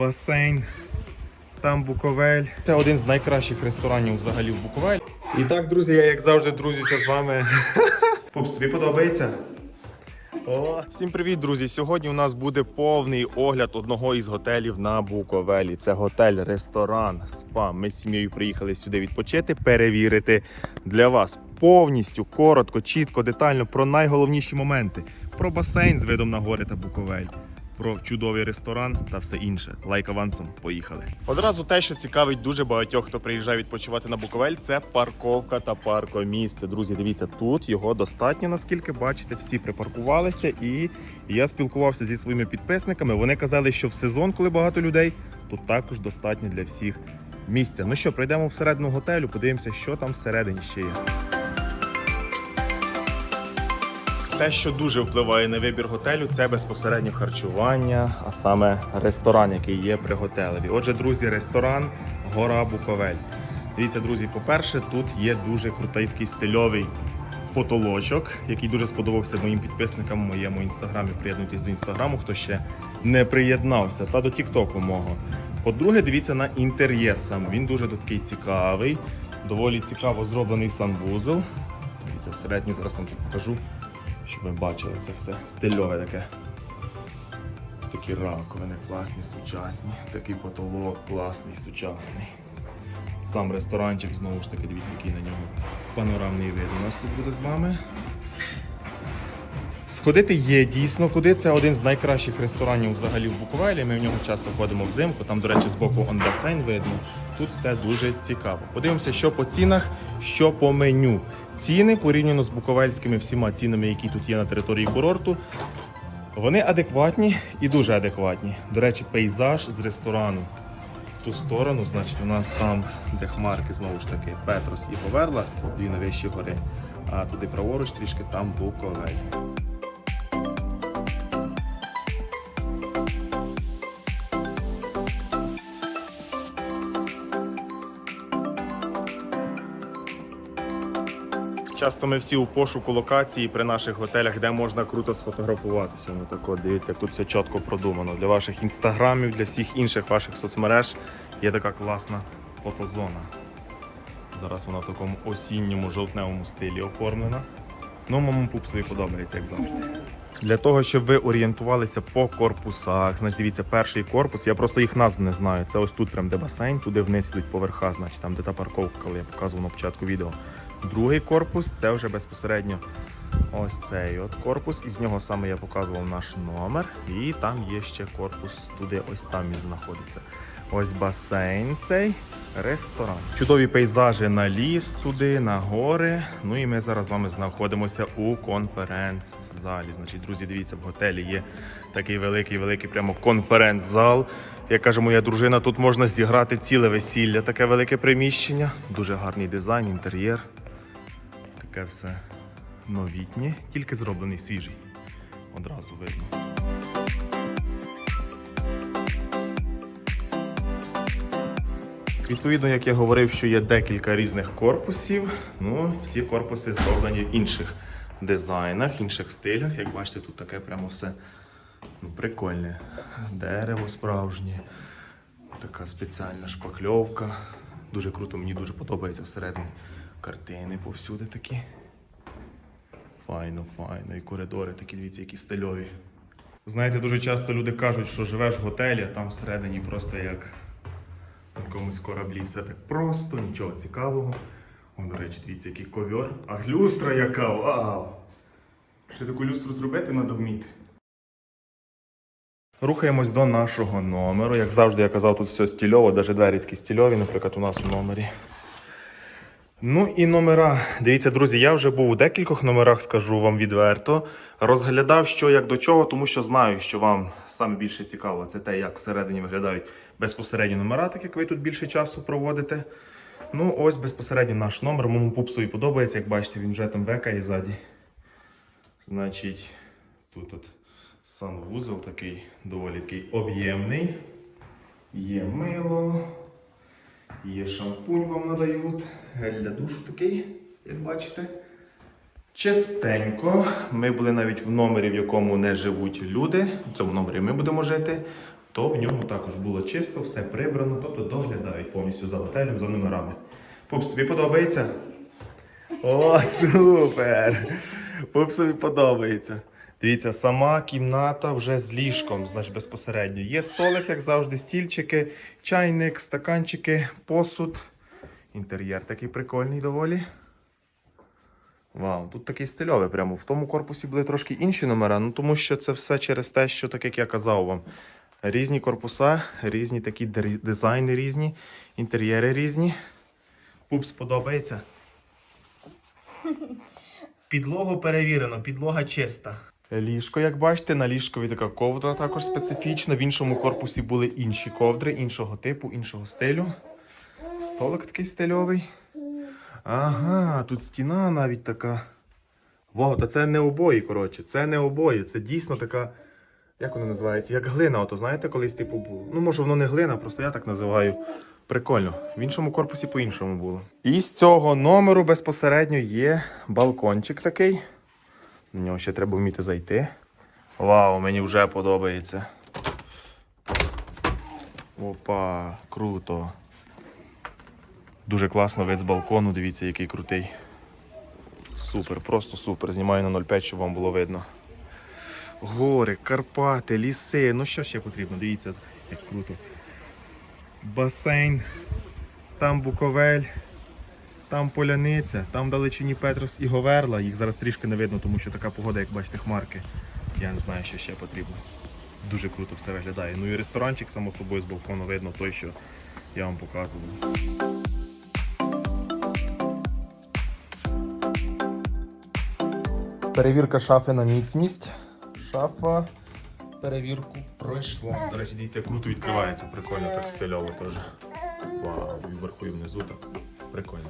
басейн, там Буковель. Це один з найкращих ресторанів взагалі в Буковель. І так, друзі, я як завжди друзюся з вами. Пупс, тобі подобається? О. Всім привіт, друзі! Сьогодні у нас буде повний огляд одного із готелів на Буковелі. Це готель, ресторан, спа. Ми з сім'єю приїхали сюди відпочити, перевірити для вас повністю, коротко, чітко, детально про найголовніші моменти: про басейн з видом на гори та Буковель. Про чудовий ресторан та все інше. Лайк авансом, поїхали. Одразу те, що цікавить дуже багатьох, хто приїжджає відпочивати на Буковель, це парковка та паркомісце. Друзі, дивіться, тут його достатньо, наскільки бачите, всі припаркувалися. І я спілкувався зі своїми підписниками. Вони казали, що в сезон, коли багато людей, тут також достатньо для всіх місця. Ну що, пройдемо всередину готелю, подивимося, що там всередині ще є. Те, що дуже впливає на вибір готелю, це безпосередньо харчування, а саме ресторан, який є при готелеві. Отже, друзі, ресторан Гора Буковель. Дивіться, друзі, по-перше, тут є дуже крутий такий стильовий потолочок, який дуже сподобався моїм підписникам в моєму інстаграмі. Приєднуйтесь до інстаграму, хто ще не приєднався, та до Тіктоку мого. По-друге, дивіться на інтер'єр сам. Він дуже такий цікавий, доволі цікаво зроблений санвузол. Дивіться, всередині зараз вам покажу щоб ми бачили це все стильове таке. Такі раковини класні, сучасні, такий потолок класний, сучасний. Сам ресторанчик, знову ж таки, дивіться, який на нього панорамний вид у нас тут буде з вами. Сходити є дійсно куди. Це один з найкращих ресторанів взагалі в Буковелі. Ми в нього часто ходимо взимку. Там, до речі, з боку он басейн видно. Тут все дуже цікаво. Подивимося, що по цінах, що по меню. Ціни порівняно з буковельськими всіма цінами, які тут є на території курорту. Вони адекватні і дуже адекватні. До речі, пейзаж з ресторану. В ту сторону, значить, у нас там, де хмарки, знову ж таки, Петрос і Говерла, дві найвищі гори. А туди праворуч трішки там Буковель. Часто ми всі у пошуку локації при наших готелях, де можна круто сфотографуватися. Ну так от, дивіться, як тут все чітко продумано. Для ваших інстаграмів, для всіх інших ваших соцмереж є така класна фотозона. Зараз вона в такому осінньому жовтневому стилі оформлена. Ну, моєму пупсові подобається, як завжди. Для того, щоб ви орієнтувалися по корпусах, значить, дивіться, перший корпус, я просто їх назв не знаю. Це ось тут, прям де басейн, туди вниз йдуть поверха, значить там де та парковка, коли я показував на початку відео. Другий корпус це вже безпосередньо ось цей от корпус. Із нього саме я показував наш номер. І там є ще корпус, туди ось там він знаходиться. Ось басейн цей, ресторан. Чудові пейзажі на ліс туди, на гори. Ну і ми зараз з вами знаходимося у конференц-залі. Значить, друзі, дивіться, в готелі є такий великий, великий прямо конференц-зал. Як каже моя дружина, тут можна зіграти ціле весілля, таке велике приміщення. Дуже гарний дизайн, інтер'єр. Таке все новітнє, тільки зроблений свіжий. Одразу видно. Відповідно, як я говорив, що є декілька різних корпусів. Ну, всі корпуси зроблені в інших дизайнах, інших стилях. Як бачите, тут таке прямо все ну, прикольне. Дерево справжнє, така спеціальна шпакльовка. Дуже круто, мені дуже подобається всередині картини повсюди такі. Файно, файно. І коридори такі, дивіться, які стильові. Знаєте, дуже часто люди кажуть, що живеш в готелі, а там всередині просто як на якомусь кораблі. Все так просто, нічого цікавого. О, до речі, дивіться, який ковер. А люстра яка! Вау! Ще таку люстру зробити треба вміти. Рухаємось до нашого номеру. Як завжди, я казав, тут все стільово, навіть двері такі стільові, наприклад, у нас у номері. Ну і номера. Дивіться, друзі, я вже був у декількох номерах, скажу вам відверто. Розглядав, що як до чого, тому що знаю, що вам саме більше цікаво. Це те, як всередині виглядають безпосередні номера, так як ви тут більше часу проводите. Ну, ось безпосередньо наш номер. Моєму пупсові подобається, як бачите, він вже там бекає ззаді. Значить, тут от санвузол такий доволі такий об'ємний. Є мило. Є шампунь вам надають, гель для душу такий, як бачите. Чистенько. Ми були навіть в номері, в якому не живуть люди. В цьому номері ми будемо жити. то в ньому також було чисто, все прибрано, тобто доглядають повністю за готелем, за номерами. Пупс, тобі подобається? О, супер! Пупсові подобається. Дивіться, сама кімната вже з ліжком, значить безпосередньо. Є столик, як завжди, стільчики, чайник, стаканчики, посуд. Інтер'єр такий прикольний доволі. Вау, тут такий стильовий прямо. В тому корпусі були трошки інші номера, ну тому що це все через те, що так як я казав вам. Різні корпуса, різні такі дизайни різні, інтер'єри різні. Пупс подобається. Підлогу перевірено, підлога чиста. Ліжко, як бачите, на ліжкові така ковдра також специфічна. В іншому корпусі були інші ковдри, іншого типу, іншого стилю. Столик такий стильовий. Ага, тут стіна навіть така. Вау, та це не обої, коротше. Це не обої. Це дійсно така. Як вона називається? Як глина, ото знаєте, колись типу було. Ну, може, воно не глина, просто я так називаю. Прикольно. В іншому корпусі по-іншому було. І з цього номеру безпосередньо є балкончик такий. На нього ще треба вміти зайти. Вау, мені вже подобається. Опа, круто. Дуже класно вид з балкону, дивіться, який крутий. Супер, просто супер. Знімаю на 0,5, щоб вам було видно. Гори, Карпати, ліси. Ну що ще потрібно? Дивіться, як круто. Басейн, там Буковель, там Поляниця, там далечині Петрос і Говерла. Їх зараз трішки не видно, тому що така погода, як бачите, хмарки. Я не знаю, що ще потрібно. Дуже круто все виглядає. Ну і ресторанчик, само собою, з балкону видно той, що я вам показував. Перевірка шафи на міцність. Шафа перевірку пройшла. До речі, дивіться, круто відкривається. Прикольно, так стильово теж. Вау, вверху і внизу так. Прикольно.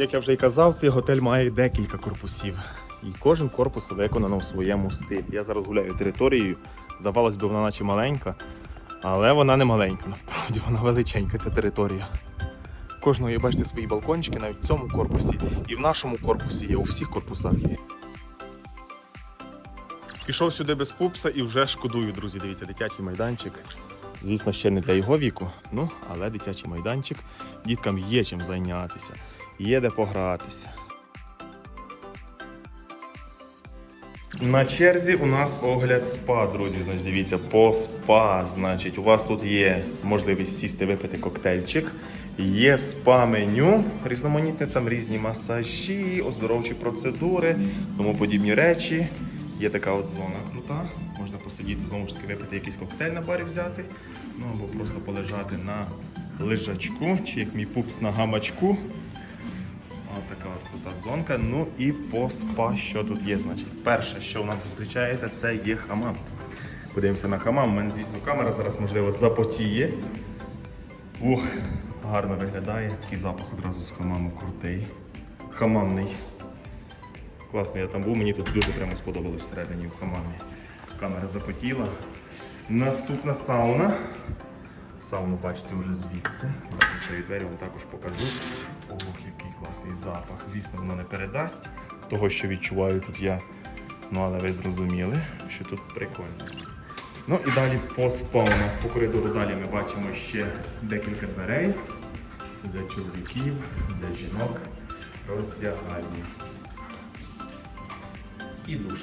Як я вже й казав, цей готель має декілька корпусів. І кожен корпус виконано в своєму стилі. Я зараз гуляю територією. Здавалось би, вона наче маленька, але вона не маленька, насправді вона величенька, ця територія. Кожного є, бачите, свої балкончики, навіть в цьому корпусі. І в нашому корпусі є, у всіх корпусах є. Пішов сюди без пупса і вже шкодую, друзі. Дивіться, дитячий майданчик. Звісно, ще не для його віку, ну, але дитячий майданчик. Діткам є чим зайнятися, є де погратися. На черзі у нас огляд спа, друзі. Значить, дивіться, по спа. Значить, у вас тут є можливість сісти, випити коктейльчик. Є спа-меню, різноманітне, там різні масажі, оздоровчі процедури, тому подібні речі. Є така от зона крута. Можна посидіти, знову ж таки, випити якийсь коктейль на барі взяти. Ну або просто полежати на лежачку, чи як мій пупс на гамачку. Ось така от крута зонка. Ну і по спа, що тут є, значить. Перше, що у нас зустрічається, це є хамам. Подивимося на хамам. У мене, звісно, камера зараз, можливо, запотіє. Ух, гарно виглядає. Такий запах одразу з хамаму крутий. Хамамний. Класно, я там був, мені тут дуже прямо сподобалось всередині в хамамі. Камера запотіла. Наступна сауна. Сауну бачите вже звідси. Відкрию двері вам також покажу. Ох, який класний запах. Звісно, воно не передасть того, що відчуваю тут я. Ну, але ви зрозуміли, що тут прикольно. Ну і далі по спа у нас по коридору далі ми бачимо ще декілька дверей для чоловіків, для жінок, роздягальні. І душ.